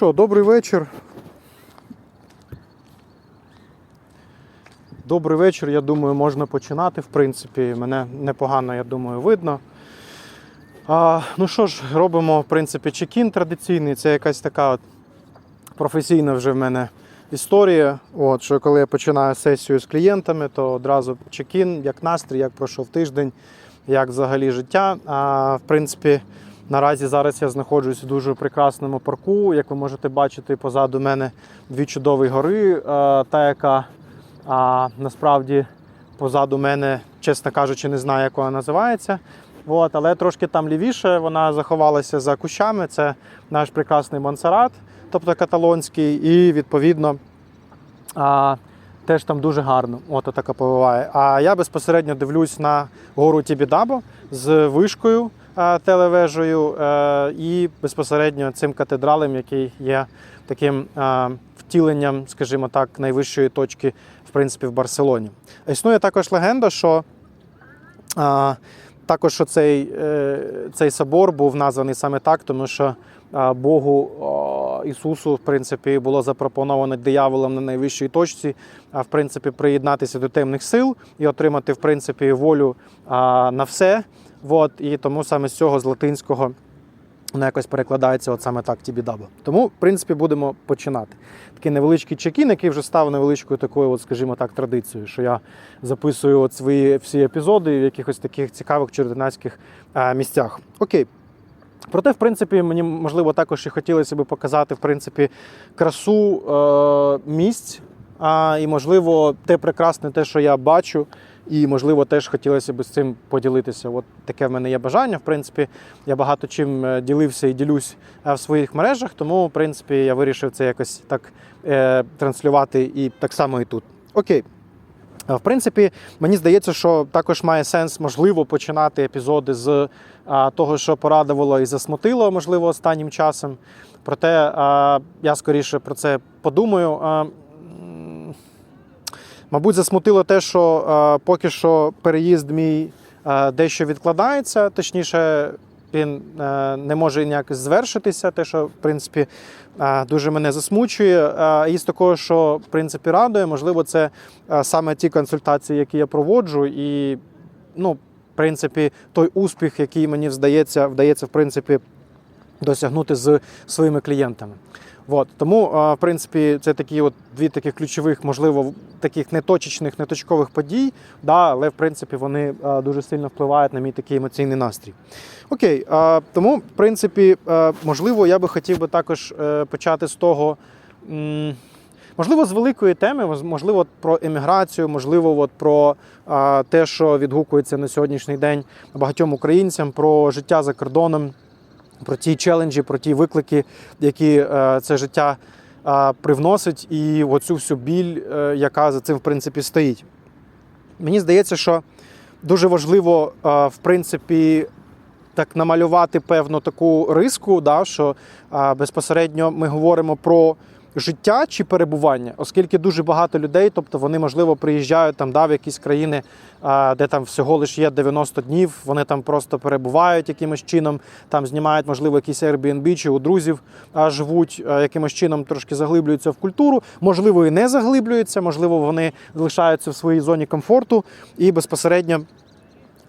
що, добрий вечір. Добрий вечір, я думаю, можна починати. В принципі, мене непогано, я думаю, видно. А, ну що ж, робимо, в принципі, чекін традиційний. Це якась така от професійна вже в мене історія. От, що коли я починаю сесію з клієнтами, то одразу чекін, як настрій, як пройшов тиждень, як взагалі життя. А, в принципі, наразі зараз я знаходжусь у дуже прекрасному парку. Як ви можете бачити, позаду мене дві чудові гори, е, та яка а, насправді позаду мене, чесно кажучи, не знаю, як вона називається. От, але трошки там лівіше вона заховалася за кущами. Це наш прекрасний Монсеррат, тобто каталонський, і відповідно а, теж там дуже гарно. От така повиває. А я безпосередньо дивлюсь на гору Тібідабо з вишкою телевежею е, і безпосередньо цим катедралем, який є таким втіленням, скажімо так, найвищої точки, в принципі, в Барселоні. Існує також легенда, що також цей, е, цей собор був названий саме так, тому що Богу Ісусу, в принципі, було запропоновано дияволом на найвищій точці, в принципі, приєднатися до темних сил і отримати, в принципі, волю на все. От, і тому саме з цього з латинського воно якось перекладається от саме так тібідаба. Тому, в принципі, будемо починати. Такий невеличкий чекін, який вже став невеличкою такою, от, скажімо так, традицією, що я записую от свої всі епізоди в якихось таких цікавих чординацьких е, місцях. Окей. Проте, в принципі, мені можливо також і хотілося б показати в принципі, красу е, місць, а, і, можливо, те прекрасне, те, що я бачу, і, можливо, теж хотілося б з цим поділитися. От таке в мене є бажання. В принципі, я багато чим е, ділився і ділюсь е, в своїх мережах, тому, в принципі, я вирішив це якось так е, транслювати і так само і тут. Окей. В принципі, мені здається, що також має сенс, можливо, починати епізоди з того, що порадувало і засмутило, можливо, останнім часом. Проте я скоріше про це подумаю. Мабуть, засмутило те, що а, поки що переїзд мій а, дещо відкладається, точніше. Він е, не може ніяк звершитися, те, що в принципі е, дуже мене засмучує. Е, І з такого, що в принципі радує, можливо, це е, саме ті консультації, які я проводжу, і ну, в принципі, той успіх, який мені здається, вдається в принципі досягнути з своїми клієнтами. От. Тому, в принципі, це такі от дві таких ключових, можливо, таких неточечних, неточкових подій, да, але в принципі вони дуже сильно впливають на мій такий емоційний настрій. Окей, тому, в принципі, можливо, я би хотів би також е, почати з того. Можливо, з великої теми, можливо, про еміграцію, можливо, от про те, що відгукується на сьогоднішній день багатьом українцям, про життя за кордоном, про ті челенджі, про ті виклики, які е, це життя е, привносить, і оцю всю біль, е, яка за цим в принципі стоїть. Мені здається, що дуже важливо, в принципі, так намалювати певну таку риску, да, що безпосередньо ми говоримо про життя чи перебування, оскільки дуже багато людей, тобто вони, можливо, приїжджають там да, в якісь країни, де там всього лише є 90 днів, вони там просто перебувають якимось чином, там знімають, можливо, якісь Airbnb чи у друзів живуть, якимось чином трошки заглиблюються в культуру, можливо, і не заглиблюються, можливо, вони залишаються в своїй зоні комфорту і безпосередньо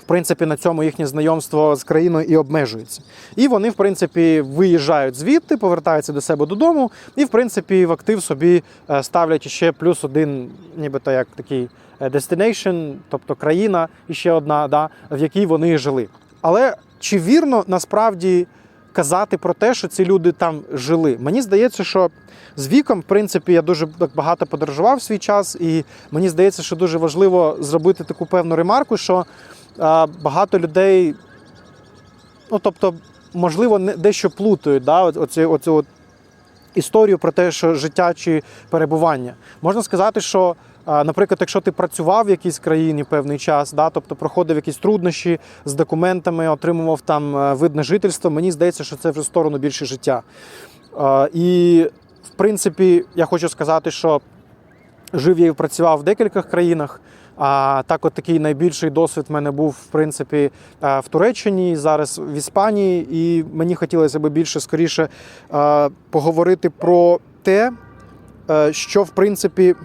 в принципі, на цьому їхнє знайомство з країною і обмежується. І вони, в принципі, виїжджають звідти, повертаються до себе додому, і, в принципі, в актив собі е, ставлять ще плюс один, нібито як такий е, destination, тобто країна, і ще одна, да, в якій вони жили. Але чи вірно насправді казати про те, що ці люди там жили? Мені здається, що з віком, в принципі, я дуже багато подорожував свій час, і мені здається, що дуже важливо зробити таку певну ремарку, що багато людей, ну тобто, можливо, не дещо плутають да, оцю, оцю от історію про те, що життя чи перебування. Можна сказати, що, наприклад, якщо ти працював в якійсь країні певний час, да, тобто проходив якісь труднощі з документами, отримував там е, вид на жительство, мені здається, що це вже в сторону більше життя. І, в принципі, я хочу сказати, що жив я і працював в декількох країнах. А так, от такий найбільший досвід в мене був в принципі е, в Туреччині, зараз в Іспанії, і мені хотілося б більше скоріше е, поговорити про те, що в принципі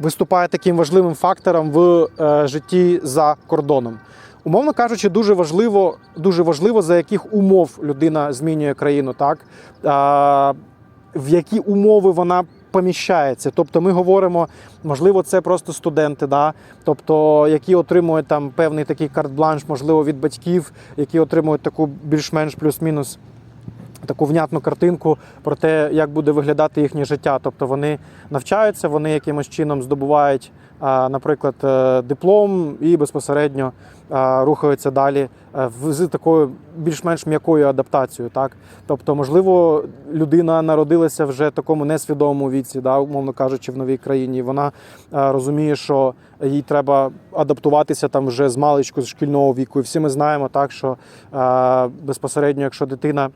виступає таким важливим фактором в е, житті за кордоном. Умовно кажучи, дуже важливо, дуже важливо, за яких умов людина змінює країну, так в які умови вона поміщається. Тобто, ми говоримо, можливо, це просто студенти, да? тобто, які отримують там певний такий карт-бланш, можливо, від батьків, які отримують таку більш-менш плюс-мінус таку внятну картинку про те, як буде виглядати їхнє життя. Тобто вони навчаються, вони якимось чином здобувають, наприклад, е, диплом і безпосередньо рухаються далі е, з такою більш-менш м'якою адаптацією. Так? Тобто, можливо, людина народилася вже в такому несвідомому віці, да, умовно кажучи, в новій країні. Вона е, розуміє, що їй треба адаптуватися там вже з маличку, з шкільного віку. І всі ми знаємо так, що безпосередньо, якщо дитина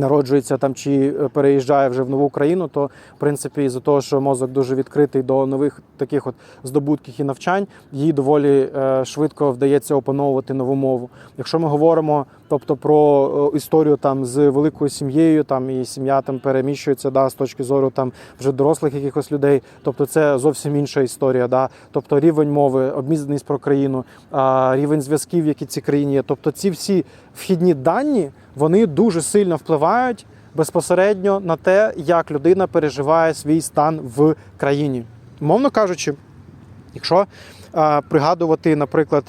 народжується там чи е, переїжджає вже в нову країну, то в принципі із-за того, що мозок дуже відкритий до нових таких от здобутків і навчань, їй доволі е, швидко вдається опановувати нову мову. Якщо ми говоримо, тобто про е, історію там з великою сім'єю, там і сім'я там переміщується, да, з точки зору там вже дорослих якихось людей, тобто це зовсім інша історія. Да? Тобто рівень мови, обізнаність про країну, рівень зв'язків, які в цій країні є. Тобто ці всі вхідні дані вони дуже сильно впливають безпосередньо на те, як людина переживає свій стан в країні. Мовно кажучи, якщо е, пригадувати, наприклад,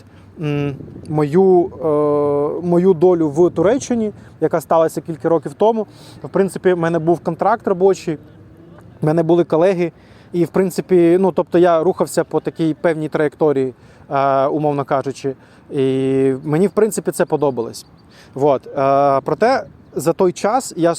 мою, е, мою долю в Туреччині, яка сталася кілька років тому, в принципі, в мене був контракт робочий, в мене були колеги, і в принципі, ну тобто я рухався по такій певній траєкторії, е, умовно кажучи, і мені в принципі це подобалось. От. Е, проте за той час я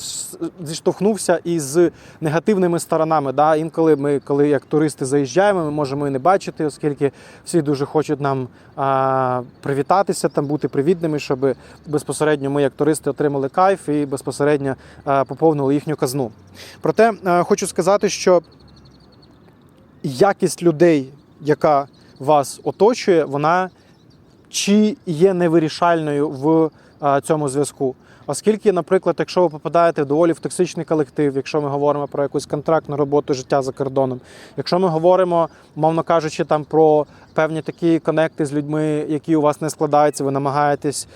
зіштовхнувся із негативними сторонами. Да? Інколи ми, коли як туристи заїжджаємо, ми можемо і не бачити, оскільки всі дуже хочуть нам а, привітатися, там бути привітними, щоб безпосередньо ми, як туристи, отримали кайф і безпосередньо а, поповнили їхню казну. Проте е, хочу сказати, що якість людей, яка вас оточує, вона чи є невирішальною в а, цьому зв'язку. Оскільки, наприклад, якщо ви попадаєте доволі в токсичний колектив, якщо ми говоримо про якусь контрактну роботу життя за кордоном, якщо ми говоримо, мовно кажучи, там про певні такі конекти з людьми, які у вас не складаються, ви намагаєтесь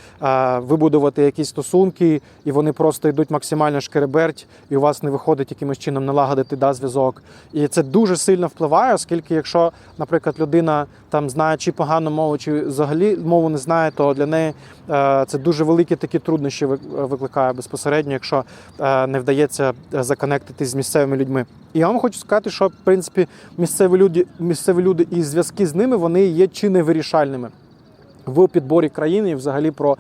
вибудувати якісь стосунки, і вони просто йдуть максимально шкереберть, і у вас не виходить якимось чином налагодити да, зв'язок. І це дуже сильно впливає, оскільки, якщо, наприклад, людина там знає чи погану мову, чи взагалі мову не знає, то для неї е, це дуже великі такі труднощі ви- викликає безпосередньо, якщо е, не вдається законектитись з місцевими людьми. І я вам хочу сказати, що в принципі місцеві люди, місцеві люди і зв'язки з ними вони є чи не вирішальними в підборі країни і взагалі про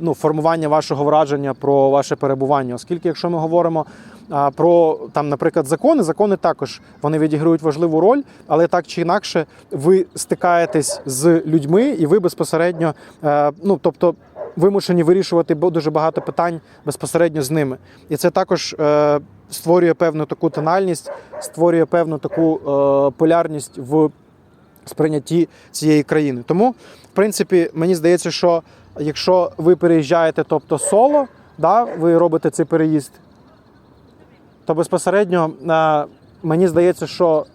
ну, формування вашого враження про ваше перебування. Оскільки, якщо ми говоримо про там, наприклад, закони, закони також вони відіграють важливу роль, але так чи інакше, ви стикаєтесь з людьми, і ви безпосередньо, е, ну тобто. Вимушені вирішувати дуже багато питань безпосередньо з ними, і це також е, створює певну таку тональність, створює певну таку е, полярність в сприйнятті цієї країни. Тому, в принципі, мені здається, що якщо ви переїжджаєте, тобто соло, да, ви робите цей переїзд, то безпосередньо е, мені здається, що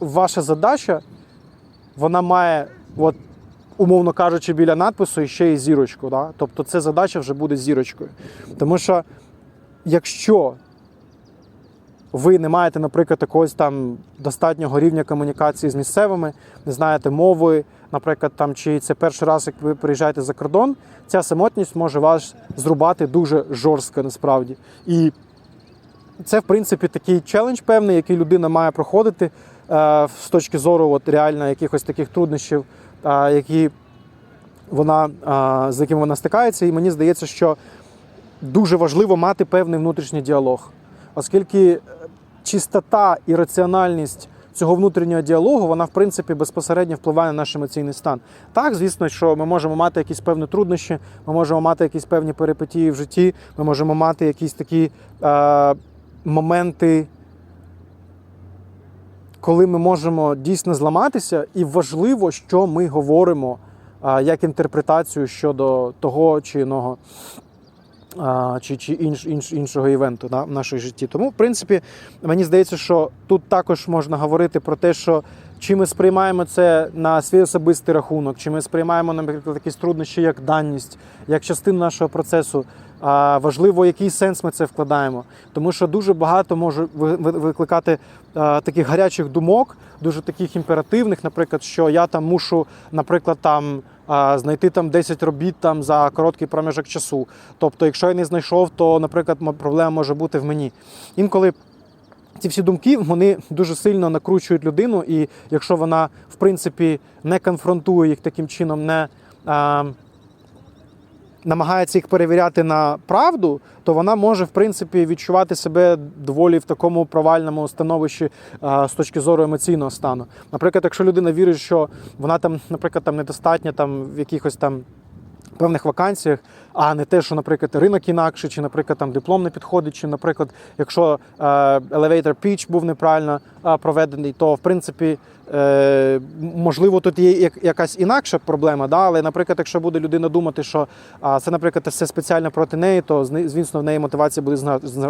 ваша задача вона має, от, умовно кажучи, біля надпису і ще й зірочку. Да? Тобто це задача вже буде зірочкою. Тому що якщо ви не маєте, наприклад, якогось там достатнього рівня комунікації з місцевими, не знаєте мови, наприклад, там чи це перший раз, як ви приїжджаєте за кордон, ця самотність може вас зрубати дуже жорстко насправді. І це, в принципі, такий челендж певний, який людина має проходити е, з точки зору от, реально якихось таких труднощів, е, які вона, е, з якими вона стикається. І мені здається, що дуже важливо мати певний внутрішній діалог, оскільки чистота і раціональність цього внутрішнього діалогу, вона в принципі безпосередньо впливає на наш емоційний стан. Так, звісно, що ми можемо мати якісь певні труднощі, ми можемо мати якісь певні перипетії в житті, ми можемо мати якісь такі е, моменти. коли ми можемо дійсно зламатися, і важливо, що ми говоримо як інтерпретацію щодо того чи іного. Чи, чи інш, інш, іншого івенту да, в нашій житті. Тому, в принципі, мені здається, що тут також можна говорити про те, що чи ми сприймаємо це на свій особистий рахунок, чи ми сприймаємо, наприклад, якісь труднощі як даність, як частину нашого процесу. Важливо, який сенс ми це вкладаємо. Тому що дуже багато може ви- ви- викликати таких гарячих думок, дуже таких імперативних, наприклад, що я там мушу, наприклад, там. Знайти там 10 робіт там за короткий проміжок часу. Тобто, якщо я не знайшов, то, наприклад, проблема може бути в мені. Інколи ці всі думки вони дуже сильно накручують людину, і якщо вона в принципі не конфронтує їх таким чином, не а, намагається їх перевіряти на правду, то вона може в принципі відчувати себе доволі в такому провальному становищі з точки зору емоційного стану. Наприклад, якщо людина вірить, що вона там, наприклад, там недостатня там в якихось там. Певних вакансіях, а не те, що, наприклад, ринок інакший, чи, наприклад, там диплом не підходить, чи, наприклад, якщо е, elevator pitch був неправильно проведений, то в принципі е, можливо тут є як- якась інакша проблема. Да? Але, наприклад, якщо буде людина думати, що а, це, наприклад, все спеціально проти неї, то звісно в неї мотивація буде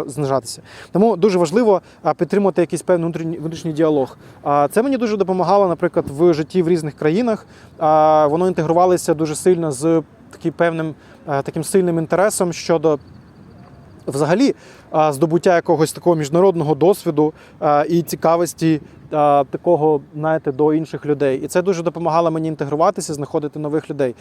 знижатися. Тому дуже важливо підтримувати якийсь певний внутрішній, діалог. А, це мені дуже допомагало, наприклад, в житті в різних країнах. А, воно інтегрувалося дуже сильно з таким певним таким сильним інтересом щодо взагалі здобуття якогось такого міжнародного досвіду і цікавості такого, знаєте, до інших людей. І це дуже допомагало мені інтегруватися, знаходити нових людей.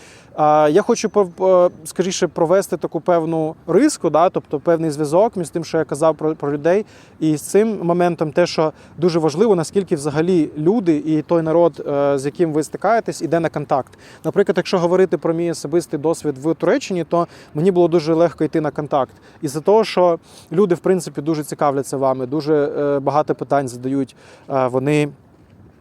Я хочу е, скоріше провести таку певну риску, да, тобто певний зв'язок між тим, що я казав про, про людей, і з цим моментом, те, що дуже важливо, наскільки взагалі люди і той народ, е, з яким ви стикаєтесь, іде на контакт. Наприклад, якщо говорити про мій особистий досвід в Туреччині, то мені було дуже легко йти на контакт. І за того, що люди, в принципі, дуже цікавляться вами, дуже е, багато питань задають. Вони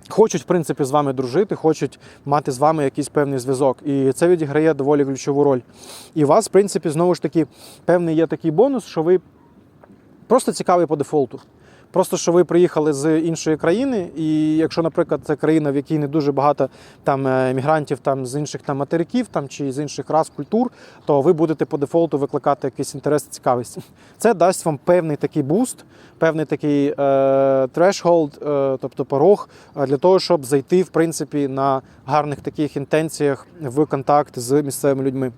хочуть, в принципі, з вами дружити, хочуть мати з вами якийсь певний зв'язок. І це відіграє доволі ключову роль. І у вас, в принципі, знову ж таки, певний є такий бонус, що ви просто цікаві по дефолту. Просто що ви приїхали з іншої країни, і якщо, наприклад, це країна, в якій не дуже багато там е, мігрантів там з інших там материків там чи з інших рас, культур, то ви будете по дефолту викликати якийсь інтерес, цікавість. Це дасть вам певний такий буст, певний такий е, трешхолд, е, тобто порог, е, для того, щоб зайти в принципі на гарних таких інтенціях в контакт з місцевими людьми.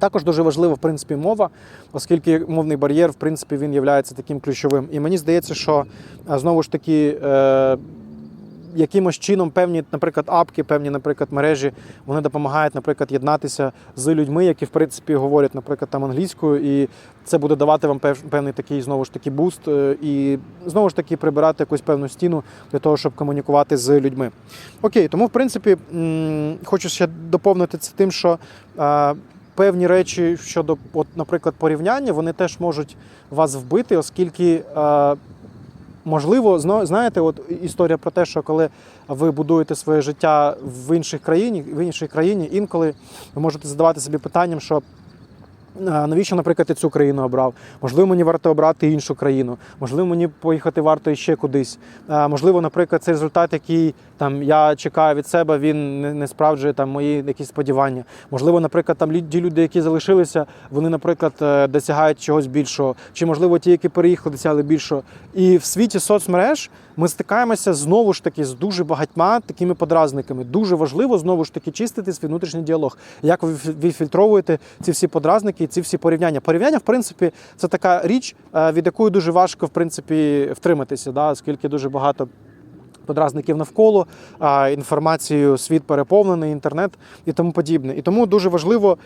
Також дуже важлива в принципі мова, оскільки мовний бар'єр, в принципі, він є таким ключовим. І мені здається, що е, знову ж таки. Е, Якимось чином певні, наприклад, апки, певні, наприклад, мережі, вони допомагають, наприклад, єднатися з людьми, які в принципі говорять, наприклад, там англійською, і це буде давати вам певний такий знову ж таки буст, е, і знову ж таки прибирати якусь певну стіну для того, щоб комунікувати з людьми. Окей, тому в принципі хочу ще доповнити це тим, що е, певні речі щодо, от, наприклад, порівняння, вони теж можуть вас вбити, оскільки. е, Можливо, знаєте, от історія про те, що коли ви будуєте своє життя в іншій країні, в іншій країні, інколи ви можете задавати собі питанням, що навіщо, наприклад, я цю країну обрав? Можливо, мені варто обрати іншу країну, можливо, мені поїхати варто ще кудись. Можливо, наприклад, цей результат, який там я чекаю від себе, він не, справджує там мої якісь сподівання. Можливо, наприклад, там ті люди, які залишилися, вони, наприклад, е, досягають чогось більшого, чи можливо ті, які переїхали, досягли більшого. І в світі соцмереж ми стикаємося знову ж таки з дуже багатьма такими подразниками. Дуже важливо знову ж таки чистити свій внутрішній діалог. Як ви фі- ви фільтровуєте ці всі подразники, ці всі порівняння? Порівняння, в принципі, це така річ, е, від якої дуже важко в принципі втриматися, да, оскільки дуже багато. Подразників навколо а, інформацією, світ переповнений, інтернет і тому подібне. І тому дуже важливо,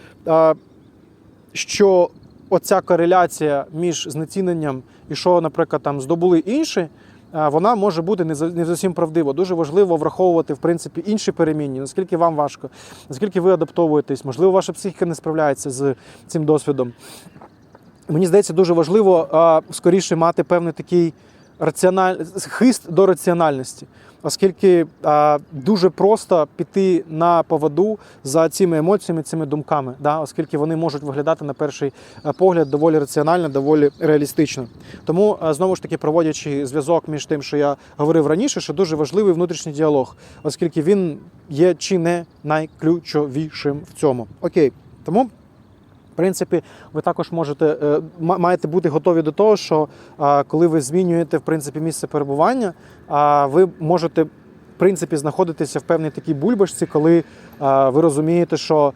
що оця кореляція між знеціненням і що, наприклад, там здобули інші, вона може бути не зовсім правдива. Дуже важливо враховувати в принципі інші перемінні, наскільки вам важко, наскільки ви адаптовуєтесь, можливо, ваша психіка не справляється з цим досвідом. Мені здається, дуже важливо скоріше мати певний такий раціональ... хист до раціональності, оскільки а, дуже просто піти на поводу за цими емоціями, цими думками, да? оскільки вони можуть виглядати на перший е, погляд доволі раціонально, доволі реалістично. Тому е, знову ж таки, проводячи зв'язок між тим, що я говорив раніше, що дуже важливий внутрішній діалог, оскільки він є чи не найключовішим в цьому. Окей, тому. В принципі, ви також можете е, маєте бути готові до того, що коли ви змінюєте в принципі місце перебування, ви можете в принципі знаходитися в певній такій бульбашці, коли ви розумієте, що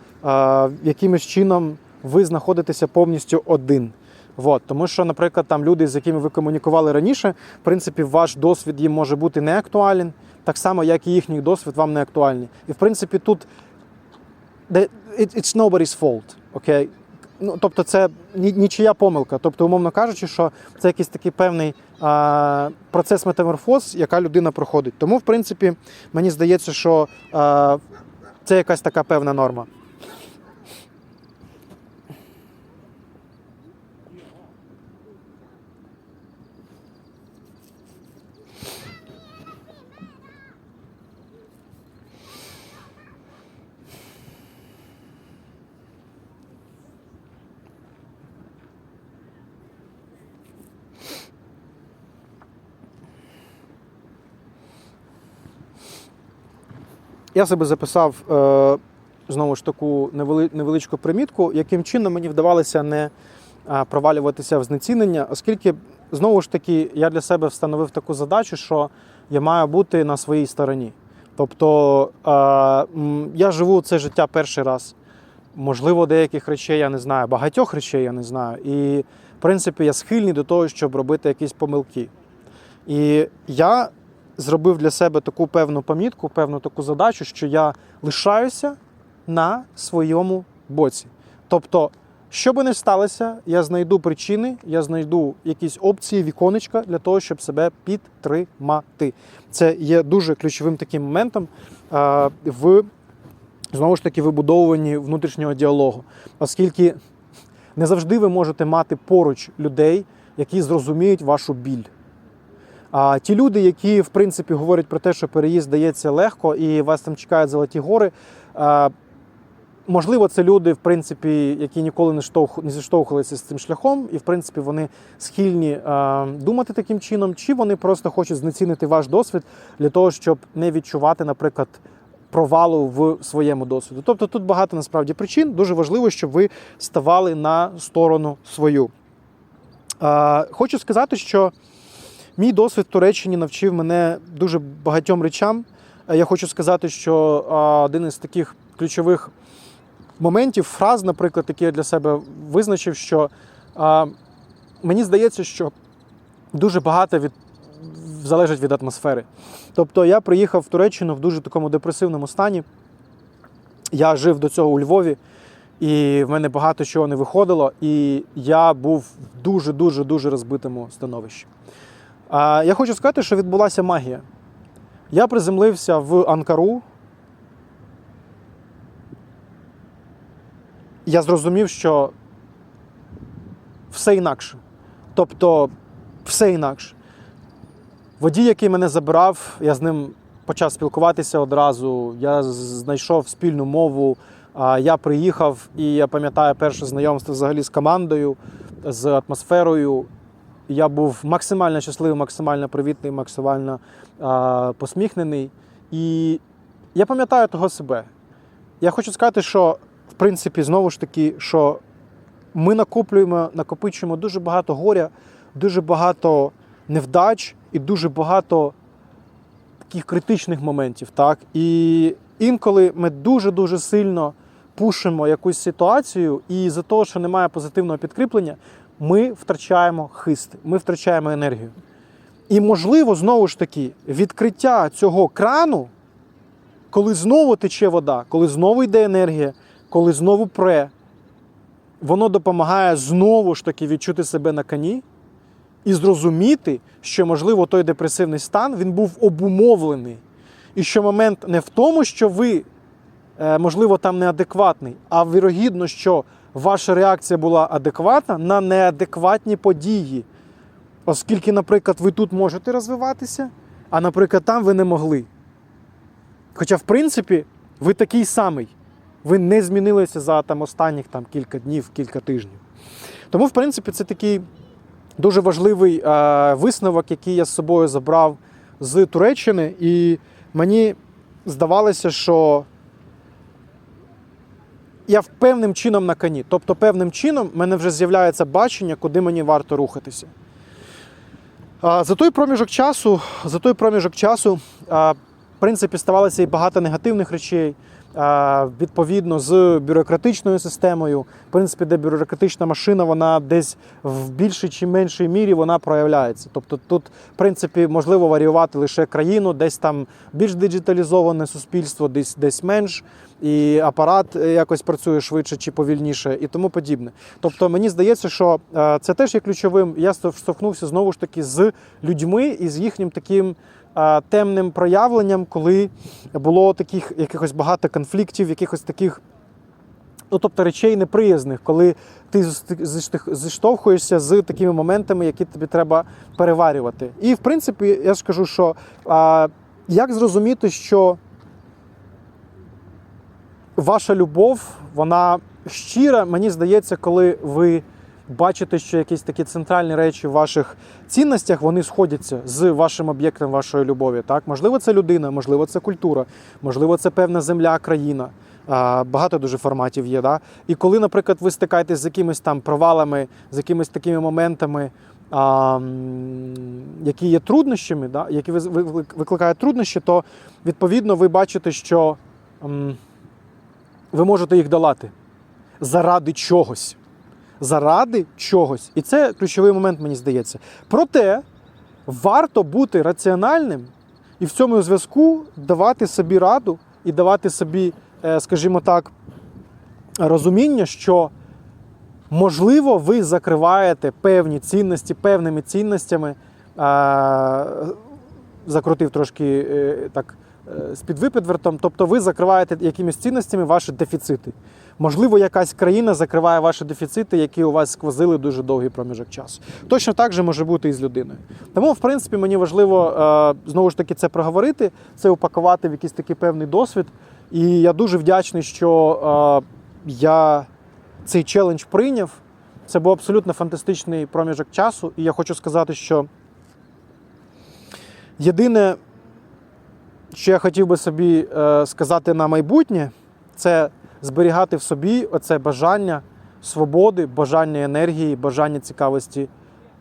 якимось чином ви знаходитеся повністю один. Вот. Тому що, наприклад, там люди, з якими ви комунікували раніше, в принципі, ваш досвід їм може бути не актуален, так само, як і їхній досвід вам не актуальний. І в принципі, тут it's nobody's fault, окей? Ну, тобто це нічия помилка. Тобто, умовно кажучи, що це якийсь такий певний а, процес метаморфоз, яка людина проходить. Тому, в принципі, мені здається, що а, це якась така певна норма. Я себе записав е, знову ж таку невеличку примітку, яким чином мені вдавалося не е, провалюватися в знецінення, оскільки знову ж таки я для себе встановив таку задачу, що я маю бути на своїй стороні. Тобто е, я живу це життя перший раз. Можливо, деяких речей я не знаю, багатьох речей я не знаю. І, в принципі, я схильний до того, щоб робити якісь помилки. І я зробив для себе таку певну помітку, певну таку задачу, що я лишаюся на своєму боці. Тобто, що би не сталося, я знайду причини, я знайду якісь опції, віконечка для того, щоб себе підтримати. Це є дуже ключовим таким моментом в знову ж таки вибудовуванні внутрішнього діалогу, оскільки не завжди ви можете мати поруч людей, які зрозуміють вашу біль. А ті люди, які в принципі говорять про те, що переїзд дається легко і вас там чекають золоті гори. а, Можливо, це люди, в принципі, які ніколи не штовх не зіштовхувалися з цим шляхом, і в принципі вони схильні е, думати таким чином, чи вони просто хочуть знецінити ваш досвід для того, щоб не відчувати, наприклад, провалу в своєму досвіду. Тобто тут багато насправді причин. Дуже важливо, щоб ви ставали на сторону свою. Е, хочу сказати, що Мій досвід в Туреччині навчив мене дуже багатьом речам. Е, Я хочу сказати, що один із таких ключових моментів, фраз, наприклад, які я для себе визначив, що мені здається, що дуже багато від, залежить від атмосфери. Тобто я приїхав в Туреччину в дуже такому депресивному стані. Я жив до цього у Львові, і в мене багато чого не виходило, і я був в дуже-дуже дуже розбитому становищі. Я хочу сказати, що відбулася магія. Я приземлився в Анкару. Я зрозумів, що все інакше. Тобто, все інакше. Водій, який мене забирав, я з ним почав спілкуватися одразу. Я знайшов спільну мову. Я приїхав, і я пам'ятаю перше знайомство взагалі з командою, з атмосферою. Я був максимально щасливий, максимально привітний, максимально а, посміхнений. І я пам'ятаю того себе. Я хочу сказати, що в принципі, знову ж таки, що ми накоплюємо, накопичуємо дуже багато горя, дуже багато невдач і дуже багато таких критичних моментів. Так? І інколи ми дуже-дуже сильно пушимо якусь ситуацію, і за того, що немає позитивного підкріплення, ми втрачаємо хист, ми втрачаємо енергію. І, можливо, знову ж таки, відкриття цього крану, коли знову тече вода, коли знову йде енергія, коли знову пре, воно допомагає знову ж таки відчути себе на коні і зрозуміти, що, можливо, той депресивний стан він був обумовлений. І що момент не в тому, що ви, е, можливо, там неадекватний, а вірогідно, що ваша реакція була адекватна на неадекватні події. Оскільки, наприклад, ви тут можете розвиватися, а, наприклад, там ви не могли. Хоча, в принципі, ви такий самий. Ви не змінилися за там, останніх там, кілька днів, кілька тижнів. Тому, в принципі, це такий дуже важливий е, висновок, який я з собою забрав з Туреччини. І мені здавалося, що я певним чином на коні. Тобто, певним чином в мене вже з'являється бачення, куди мені варто рухатися. За той проміжок часу, за той проміжок часу, в принципі, ставалося і багато негативних речей. Відповідно з бюрократичною системою, в принципі, де бюрократична машина, вона десь в більшій чи меншій мірі вона проявляється. Тобто тут, в принципі, можливо варіювати лише країну, десь там більш диджиталізоване суспільство, десь десь менш, і апарат е, якось працює швидше чи повільніше, і тому подібне. Тобто, мені здається, що е, це теж є ключовим. Я штовхнувся знову ж таки з людьми і з їхнім таким темним проявленням, коли було таких якихось багато конфліктів, якихось таких. Ну, тобто речей неприязних, коли ти зіштовхуєшся з такими моментами, які тобі треба переварювати. І в принципі, я скажу, що а, як зрозуміти, що ваша любов, вона щира, мені здається, коли ви бачите, що якісь такі центральні речі в ваших цінностях вони сходяться з вашим об'єктом вашої любові. Так? Можливо, це людина, можливо, це культура, можливо, це певна земля, країна. Багато дуже форматів є. Да? І коли, наприклад, ви стикаєтесь з якимись там провалами, з якимись такими моментами, а, які є труднощами, да? які ви- ви- ви- викликають труднощі, то відповідно ви бачите, що ви можете їх долати заради чогось. Заради чогось. І це ключовий момент, мені здається. Проте варто бути раціональним і в цьому зв'язку давати собі раду і давати собі, е, скажімо так, розуміння, що можливо ви закриваєте певні цінності певними цінностями. Закрутив трошки е, так з підвипідвертом. Тобто ви закриваєте якимись цінностями ваші дефіцити. Можливо, якась країна закриває ваші дефіцити, які у вас сквозили дуже довгий проміжок часу. Точно так же може бути і з людиною. Тому, в принципі, мені важливо е, знову ж таки це проговорити, це упакувати в якийсь такий певний досвід. І я дуже вдячний, що е, я цей челендж прийняв. Це був абсолютно фантастичний проміжок часу. І я хочу сказати, що єдине, що я хотів би собі е, сказати на майбутнє, це зберігати в собі оце бажання свободи, бажання енергії, бажання цікавості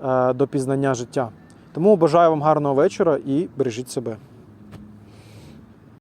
е, до пізнання життя. Тому бажаю вам гарного вечора і бережіть себе.